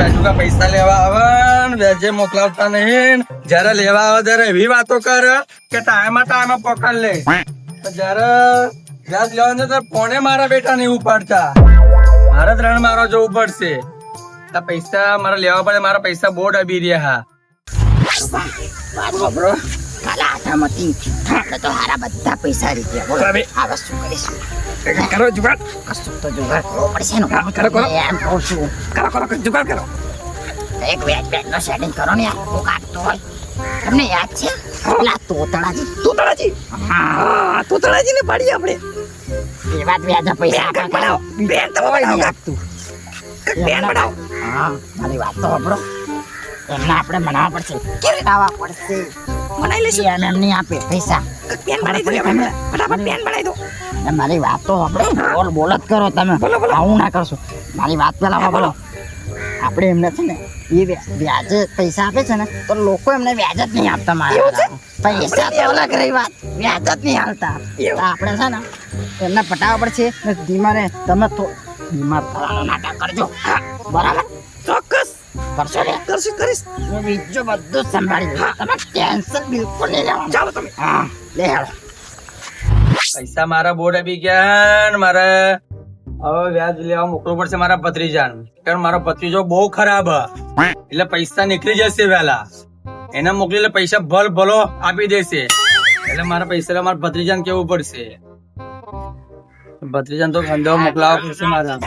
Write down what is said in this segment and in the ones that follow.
રાજુ કા પૈસા લેવા આવે વેજે મોકલાવતા નહીં. જયારે લેવા આવે ત્યારે એવી વાતો કર કે ટાઈમમાં ટાઈમ પકડ લે. જયારે વ્યાજ લેવાનું ત્યારે ફોને મારા બેટા નહીં ઉપાડતા. મારે ત્રણ મારો જવું પડશે. આ પૈસા મારા લેવા પડે મારા પૈસા બોર્ડ ડબી રહ્યા. વાત આપણે તો હારા બધા પૈસા રીતે બોલો. હવે. આ વસ્તુ કરીશું. કરો જુગાડ? કશું તો જુગાડ કરવો પડશે ને. કરો, કરો. એમ કહું છું. કરો કરો જુગાડ કરો. એક વ્યાજ બેટ સેટિંગ કરો ને યાર હું કાઢતો હોય. તમને યાદ છે? પેલા તોતળાજી તોતળાજી હા તોતળાજી ને પાડીએ આપણે. એ વાત વ્યાજ પૈસા આખા બનાવો બેન તો હોય નહીં લાગતું બેન બનાવો? હા મારી વાત તો સાંભળો. એમને આપણે મનાવવા પડશે. કેવી? રીતે આવવા પડશે. બનાવી લેશું. એમ એમ નહીં આપે પૈસા. પેન બનાવી દો ફટાફટ પેન બનાવી દો. મારી વાત તો આપણે બોલ બોલ જ કરો તમે. બોલો, બોલો. આવું ના કરશો. મારી વાત પેલા બોલો. આપણે એમને છે ને એ વ્યાજ પૈસા આપે છે ને તો લોકો એમને વ્યાજ જ નહીં આપતા મારે પૈસા તો અલગ રહી વાત. વ્યાજ જ નહીં હાલતા. આપણે છે ને એમને પટાવવા પડશે. ધીમા ને તમે તો બીમાર થવાનું નાટક કરજો. બરાબર? કરશો ને કરશું કરીશ. હું બીજું બધું સંભાળી લઈશ તમે ટેન્શન બિલકુલ નહીં લેવાનું. ચાલો તમે. હા લે હાલો પૈસા મારા બોર્ડ આપી ગયા મારે. હવે વ્યાજ લેવા મોકલવું પડશે મારા ભત્રીજાને. કારણ મારો ભત્રીજો બહુ ખરાબ એટલે પૈસા નીકળી જશે વહેલા. એને મોકલી પૈસા ભલ ભલો આપી દેશે. એટલે મારા પૈસા મારા ભત્રીજાને કેવું પડશે? ભત્રીજાન તો ધંધો મોકલાવો પડશે મારા.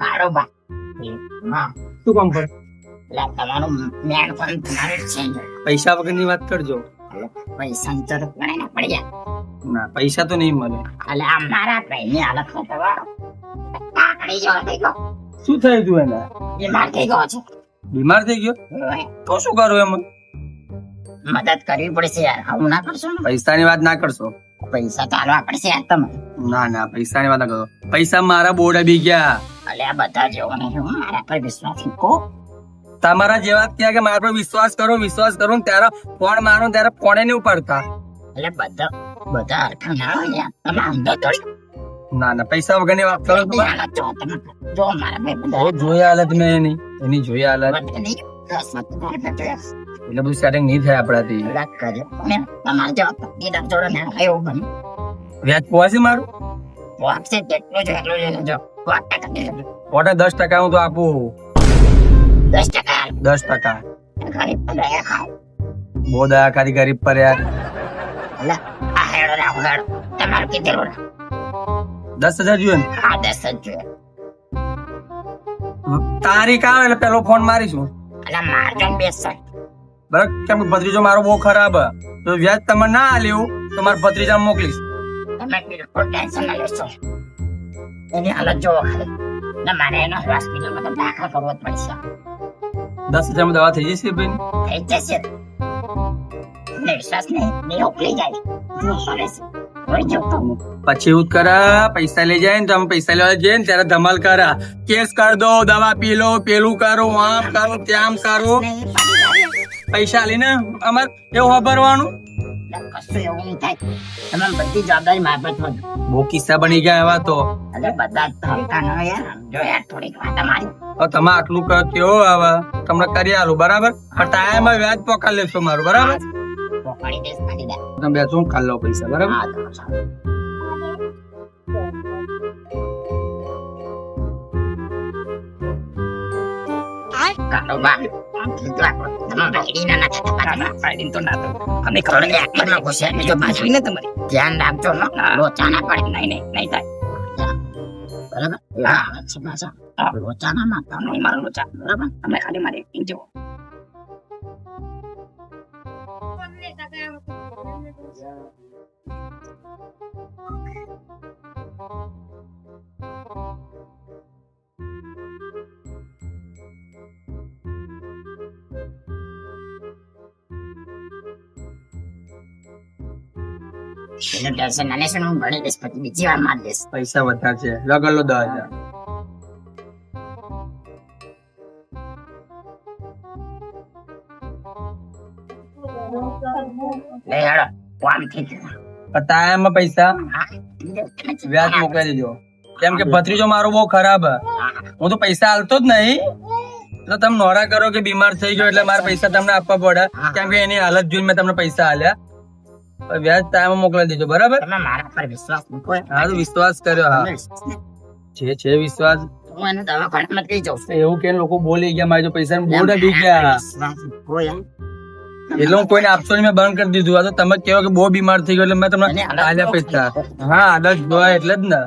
મારો બા શું કામ પડે એટલે તમારું મેન પણ તમારું છે પૈસા વગરની વાત કરજો. પૈસા તો ગણાય પડી ના પૈસા તો નહીં મળે. એટલે આ મારા ભાઈની હાલત તો તમારો કાકડી જેવો થઈ ગયો. શું થયું તું એને? બીમાર થઈ ગયો છે. બીમાર થઈ ગયો? તો શું કરું એમાં? મદદ કરવી પડશે યાર. આવું ના કરશો ને? પૈસાની વાત ના કરશો? પૈસા તો હાલવા પડશે યાર તમે. ના ના પૈસાની વાત ના કરો. પૈસા મારા બોર્ડ બી ગયા. એટલે બધા જેવો નહીં હું મારા પર વિશ્વાસ મૂકો તમારા જેવા ત્યાં કે મારા પર વિશ્વાસ કરો વિશ્વાસ કરો ને ત્યારે ફોન મારો ત્યારે ફોને નહીં ઉપાડતા. એટલે બધા બધા હરખા ના હોય યાર. તમે અંધો થોડી ના ના પૈસા વગરની વાત કરો જો તમે જો મારા ભાઈ બહુ જોયા હાલત મેં એની એની જોયા હાલત. એટલે બધું સેટિંગ નહીં થાય આપણાથી. તમારે જોડે ના એવું. વ્યાજ પોવાશે મારું? તો જેટલું જેટલું જ. પોતે દસ ટકા હું તો આપું દસ ટકા દસ ટકા. બહુ દયા કરી ગરીબ પર યાર. તમારું કીધેલું દસ હજાર જોઈએ ને દસ જ જોઈએ. તારીખ આવે એટલે પેલો ફોન મારીશું એટલે મારજો ને બેસ. બરાબર કેમ ભત્રીજો મારો બહુ ખરાબ. જો વ્યાજ તમે ના આલ્યું તો મારા ભત્રીજા મોકલીશ તમે બિલકુલ ટેન્શન ના લેશો. એની હાલત જો. ને મારે એનો હોસ્પિટલમાં તો દાખલ કરવો જ પડશે. દસ હજારમાં દવા થઈ જશે બેન થઈ જશે. ને વિશ્વાસ નહીં. નહીં ઉકલી જાય. જો સરસ. પછી એવું કરા પૈસા લઈ જાય ને તમે પૈસા લેવા જઈએ ને ત્યારે ધમાલ કરા કેસ કર દો દવા પી લો પેલું કરો આમ કરો ત્યાં કરો પૈસા લઈને અમાર એવું વાપરવાનું કશું એવું નહીં થાય. તમે બધી જવાબદારી મારા પર બહુ કિસ્સા બની ગયા એવા તો એટલે બધા જ ન યાર. સમજો યાર થોડીક વાત અમારી. તમે આટલું કરો કેવો આવે તમને કરી આલું બરાબર પણ ટાઈમ વ્યાજ પકડ લેશો મારું બરાબર પકડી દઈશ, કાઢી દે. તમે બેસો હું ખાલી લો પૈસા બરાબર હા, તો સારું. કારોબાર. તમે તમારી ધ્યાન રાખજો ને. પડે. નહીં નહીં થાય બરાબર? પાછા. લોચા નહીં મારો લોચા. બરાબર? તમે ખાલી મારી જુઓ એનું ટેન્શન ના લેશો હું ભણી દઈશ પછી બીજી વાર મારી દઈશ પૈસા વધારે છે. લગન લો દસ હજાર. લે હેડો કામ થઈ ગયું. ટાઈમ પૈસા? વ્યાજ મોકલી દેજો. કેમ કે ભત્રીજો મારો બહુ ખરાબ હું. તો પૈસા હાલતો જ નહીં. તો તમે નોરા કરો કે બીમાર થઈ ગયો એટલે મારે પૈસા તમને આપવા પડે. કેમ કે એની હાલત જોઈને મેં તમને પૈસા આલ્યા. વ્યાજ ટાઈમ મોકલાવી દેજો બરાબર? તમે મારા પર વિશ્વાસ મૂકો હા તો વિશ્વાસ કર્યો હા. છે છે વિશ્વાસ. હું એને દવાખાનામાં લઈ જાઉં એવું કે લોકો બોલી ગયા મારી જો પૈસા બહુ બી ગયા. એટલે હું કોઈને આપશો નહીં મેં બંધ કરી દીધું. આ તો તમે કહો કે બહુ બીમાર થઈ ગયો એટલે મેં તમને આલ્યા પૈસા. હા આદત જોવાય એટલે જ ને.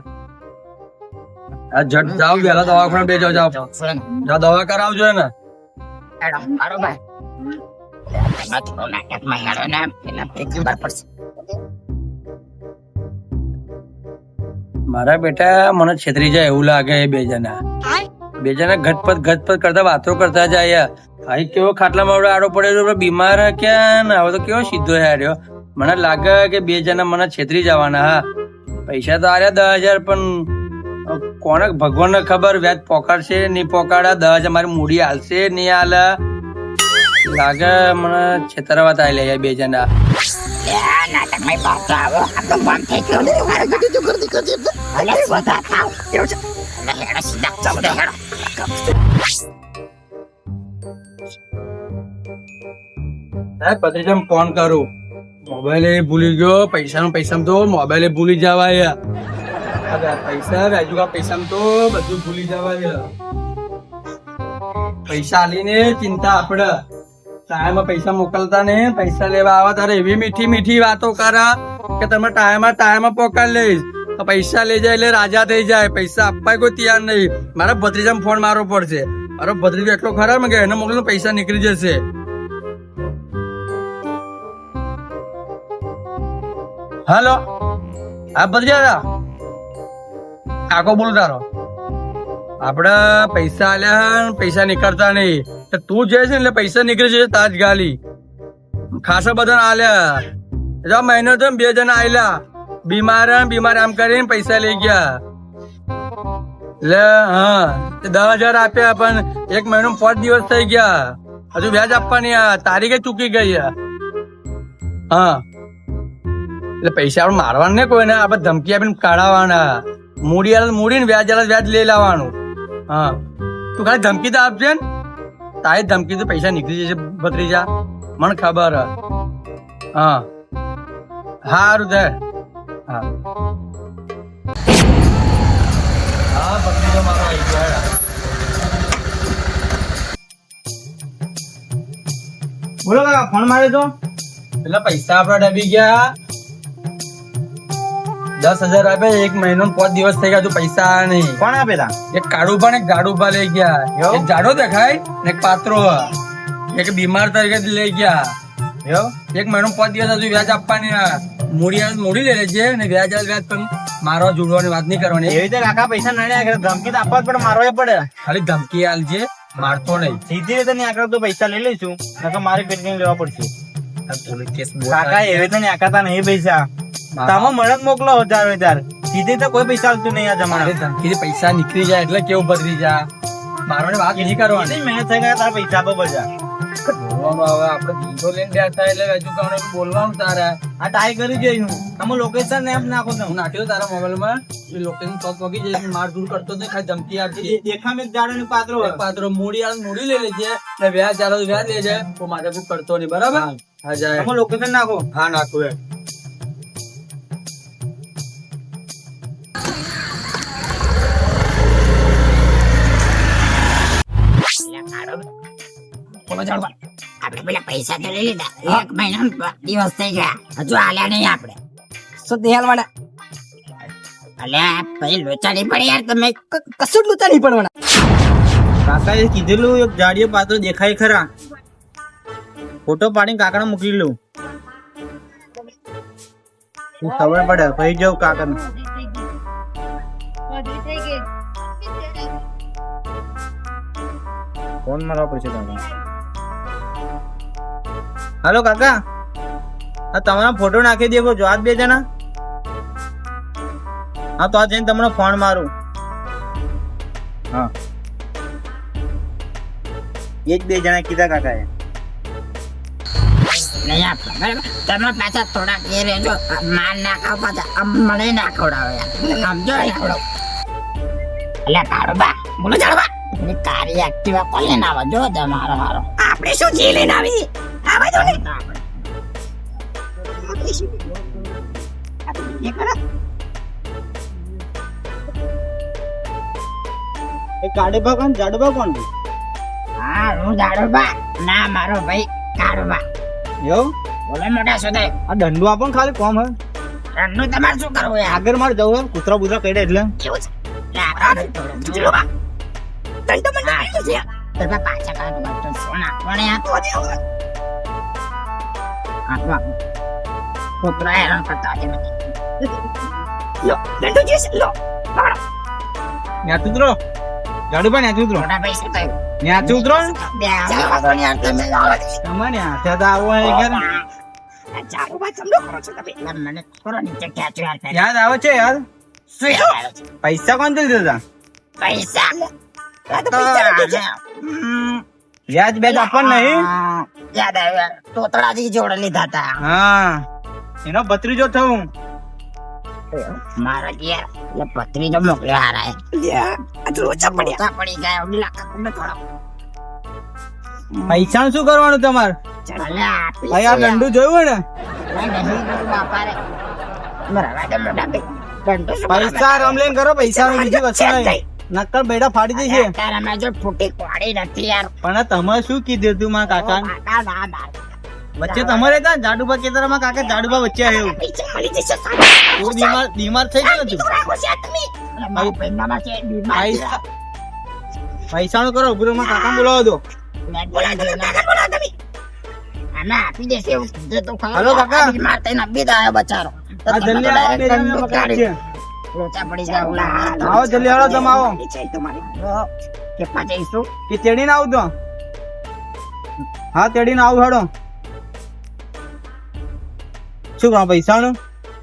આ જટ જાઓ પેલા દવાખાને બે જાઓ જાઓ. દવા કરાવજો ને બરોબર. મારા બેટા, મને છેતરી જાય એવું લાગે બે જણા. બે જણા ઘટપટ ઘટપટ કરતા, વાતો કરતા જાય ભાઈ, કેવો ખાટલામાં આડો પડેલો બીમાર ક્યાં? હવે તો કેવો સીધો હેડ્યો મને લાગે કે બે જણા મને છેતરી જવાના, હા. પૈસા તો આર્યા દસ હજાર, પણ કોને ભગવાનને ખબર વ્યાજ પોકાડશે નહીં પોકાડે, દસ હજાર મારી મૂડી હાલશે નહીં હાલે. લાગે મને છેતરવા બે જણા લે, આ પાછો આવો. આ તો બંધ થઈ ગયો. મારે ગડી તો કરતી કરતી અલે, સ્વતઃ થાવ. એવું છે. અલે, હેડો, સીધા ચૌદે હેડો. સાહેબ પત્રીજાને ફોન કરું મોબાઈલ ભૂલી ગયો પૈસા નું પૈસા તો મોબાઈલ ભૂલી જવાય પૈસા રાજુકા પૈસા તો બધું ભૂલી જવાય પૈસા લઈને ચિંતા આપડે ટાઈમ પૈસા મોકલતા ને પૈસા લેવા આવા તારે એવી મીઠી મીઠી વાતો કરા કે તમે ટાઈમ ટાઈમ પકડ લઈશ. પૈસા લઈ જાય એટલે રાજા થઈ જાય. પૈસા આપવા કોઈ તૈયાર નહીં. મારા ભત્રીજાને ફોન મારવો પડશે. મારો ભત્રીજો એટલો ખરાબ કે એને મોકલીને પૈસા નીકળી જશે. હાલો. હા, ભત્રીજા. કાકો બોલું તારો આપડે પૈસા આલ્યા પૈસા નીકળતા નહીં. તો તું જે છે એટલે પૈસા નીકળી જશે તાજ ગાલી. ખાસા બધા આલ્યા જો મહિનો તો બે જણા આયલા બીમાર બીમાર આમ કરીને પૈસા લઈ ગયા. લે હા દસ હજાર આપ્યા પણ એક મહિનો પાંચ દિવસ થઈ ગયા. હજુ વ્યાજ આપવાની આ તારીખે ચૂકી ગઈ. હા. એટલે પૈસા આપણે મારવાના ને કોઈને? આપણે ધમકી આપીને કાઢાવાના. મૂડી આલે તો મૂડી ને વ્યાજ વ્યાજ લઈ લાવવાનું. હા. તું ખાલી ધમકી તો આપજે ને. તારી ધમકી તો પૈસા નીકળી જશે ભત્રીજા. મને ખબર હે. હારું દે હા. હા, ભત્રીજો મારો બોલો કાકા, ફોન માર્યો તો? પેલા પૈસા આપણા ડબી ગયા. દસ હજાર આપે એક મહિનો ને પાંચ દિવસ થઈ ગયા હજુ પૈસા આયા નહીં. કોણ આપેલા? એક કાળું પણ એક ગાડું ઊભા લઈ ગયા. એક જાડો દેખાય ને એક પાત્રો એક બીમાર તરીકે લઈ ગયા. એક મહિનો પાંચ દિવસ હજુ વ્યાજ આપવાની મૂડી મૂડી લે છે ને વ્યાજ વ્યાજ પણ મારવા જોડવાની વાત નહીં કરવાની. એવી રીતે કાકા પૈસા કરે ધમકી તો આપવા પણ મારો મારવા પડે. ખાલી ધમકી આલજે મારતો નહીં. સીધી રીતે નહીં આકડે તો પૈસા લઈ લઈશું. નકર મારે પેટી લેવા પડશે. કાકા એવી રીતે નહીં આકાતા નહીં પૈસા. તમે મળત મોકલો હજાર સીધી રીતે કોઈ પૈસા આવતું નહીં આ મારે જમાના ધમકીથી પૈસા નીકળી જાય એટલે કેવું બદલી જા મારવાની વાત નહીં કરવાની. મેં થઈ ગયા તારા પૈસા આપો બજા બોલવાનું હવે આપણે ધંધો લઈને બેઠા એટલે હજુ બોલો, આપણે પેલા પૈસા તો લઈ લીધા. એક મહિનો દિવસ થઈ ગયા. હજુ આલ્યા નહીં આપણે. શું દેહાલ વાળા અલે પછી લોચા નહીં પડે યાર તમે. કશું લોચા નહીં પડવાના. કાકાએ કીધેલું એક જાડીયો પાત્ર દેખાય ખરા. ફોટો પાડીને કાકાને મૂકી લઉં શું ખબર પડે? ભાઈ જાઉં કાકાને. ફોન મારવા પડશે કાકા હાલો કાકા. આ તમારા ફોટો નાખી દેખો જો આજ બે જણા હા તો આ જઈને તમને ફોન મારું. હા. એક બે જણા કીધા કાકાએ. તમે પાછા થોડાક એ રહેજો. આ માર પાછા મને ના ખવડાવો યાર. સમજો એટલે કાળુબા બોલો જાડવા એ કારી એક્ટિવા આવો? જો તમારો હારો આપણે શું ચી લઈને આવી? આવા દો ને આપણે શું? આપણે એ કરો. કોણ જાડુબા કોણ હા હું જાડુબા ના મારો ભાઈ કાળુબા એવું? બોલે મોટા સુધાય આ દંડુ આપો ખાલી કોમ હે? રણનું તમારે શું કરવું આગળ મારે જવું હે કૂતરા બુતરા કઈ એટલે. કેવું છે? ચૂલો તઈ તો મને પાછા કાઢો સોના. મને આ તો હવે. હાથમાં. કૂતરા હેરાન કરતા આજે મને. લો, દંડો જે છે, લો. પાડો. ન્યાથી ઉતરો જાડુબા ન્યાથી ઉતરો મોટા ભાઈ શું થયું? ન્યાથી ઉતરો બે આવા દો ને યાર, તમે આવો દે. તમે ન્યાથી તો આવો હે ઘર આ ચાલુ બા ચમડો કરો છો તમે. લા, મને થોડો નીચે ખેંચો યાર પહેલા. યાદ આવે છે યાર શું યાદ આવે છે? પૈસા કોણ દઈ દીધા પૈસા આ તો પૈસા નથી છે. હમ. વ્યાજ બેજ આપણ નહીં? યાદ આવ્યું. તોતળાજી જોડ લીધા હતા. હા. એનો ભત્રીજો થયું. મારા ગયા એટલે ભત્રીજો મોકલ્યો હારા લોચા પડ્યા. પડી ગયા ઓલી લાકા કુંડે થોડા પૈસા શું કરવાનું તમારે? ભાઈ આ દંડુ જોયું ને? પૈસા રમલેન કરો પૈસા બીજી વસ્તુ નહીં. નક્કર બેડા ફાડી દેશે તારા માં જો ફૂટી કોડી નથી યાર. પણ તમે શું કીધું તું માં કાકા? કાકા ના ના વચ્ચે તમારે હતા જાડુબા કેતરામાં કાકા જાડુબા વચ્ચે આવ્યું? તું બીમાર બીમાર થઈ ગયો તું પૈસા પૈસા નું કરો ઉભરો માં કાકા બોલાવો દો હેલો કાકા. આ આવ્યો બચારો. બે જણને પડી જાવ આવો જલ્દી આવો તમે આવો કે તેડીને આવ તો? હા તેડીને આવ હેડો. શું કામ પૈસા નું?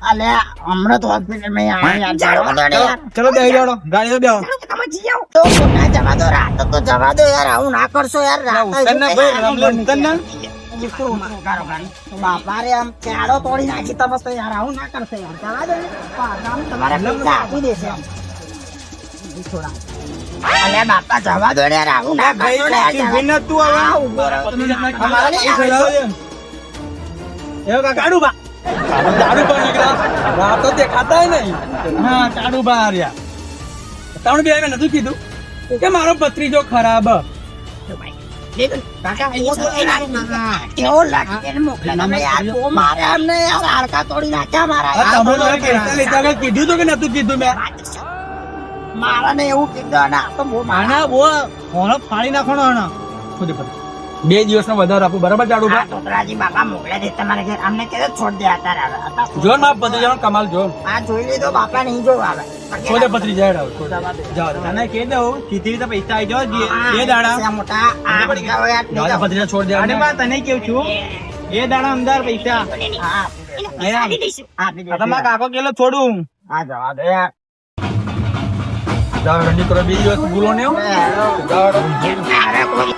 હમણાં તો હોસ્પિટલમાં અહીંયા જાડવા દો ને ચલો બે જાડો ગાડી બેહો. તમે જી આવો. તો ના જવા દો રાત તો જવા દો યાર. આવું ના કરશો યાર રાત તને ભાઈ, રમલો ઉતર ને. બાપા રે આમ ચાડો તોડી નાખી તમે તો યાર આવું ના કરશો યાર જવા દો ને. તમારે પૈસા આપી દેશે આમ. બાપા જવા દો યાર આવું ના કરશો ને યાર, તું હવે. ઊભો રહો. અમારે નહીં ખવડાવો એમ. એવો કાકા કાડુબા દારૂ પણ નીકળ્યા રાતો દેખાતા નહીં હા ચાડુ બહાર રહ્યા તમને બે નતું કીધું કે મારો પત્રીજો ખરાબ એ કેવો લાગે એને તમે યાર મારે અમને યાર હાડકા તોડી નાખ્યા મારા કીધું તો કે નતું કીધું મેં મારા ને એવું કીધું ને આ તો મારા આના બહુ ફાડી નાખવાનો બે દિવસ નો વધારે આપું. બરાબર ચાડુ ભાઈ? ધોતરાજી બાપા મોકલે દે તમારે ઘેર. અમને કીધું છોડ દે અત્યારે હવે. અત્યારે જો ના ભત્રીજા કમાલ જો. આ જોઈ લીધો બાપા નહીં જો આવે. છોડે પતરી જાય જાવ તને કે દઉં કીધી તો પૈસા આવી જાવ હા, દાડા. મોટા આ પડી જાવ ભત્રીજા છોડ દે અને માં તને કેવું છું એ દાડા અંદર પૈસા. હા, આપી દઈશું. આપી આ તમારા દઈશું. કાકો કેલો છોડું. હા, જવા દે. યાર. જાવ રંડી કરો બે દિવસ ભૂલો ને કોઈ